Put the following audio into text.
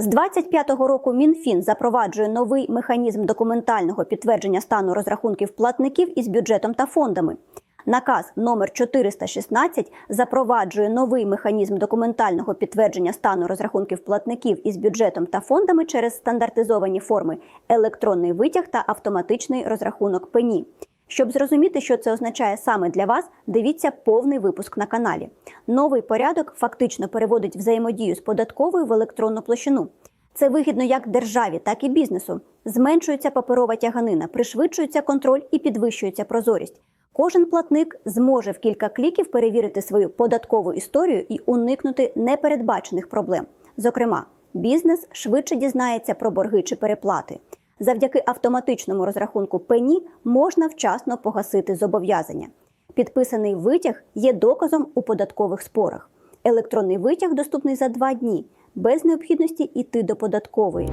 З 25-го року Мінфін запроваджує новий механізм документального підтвердження стану розрахунків платників із бюджетом та фондами. Наказ номер 416 запроваджує новий механізм документального підтвердження стану розрахунків платників із бюджетом та фондами через стандартизовані форми електронний витяг та автоматичний розрахунок пені. Щоб зрозуміти, що це означає саме для вас, дивіться повний випуск на каналі. Новий порядок фактично переводить взаємодію з податковою в електронну площину. Це вигідно як державі, так і бізнесу. Зменшується паперова тяганина, пришвидшується контроль і підвищується прозорість. Кожен платник зможе в кілька кліків перевірити свою податкову історію і уникнути непередбачених проблем. Зокрема, бізнес швидше дізнається про борги чи переплати. Завдяки автоматичному розрахунку пені можна вчасно погасити зобов'язання. Підписаний витяг є доказом у податкових спорах. Електронний витяг доступний за два дні, без необхідності йти до податкової.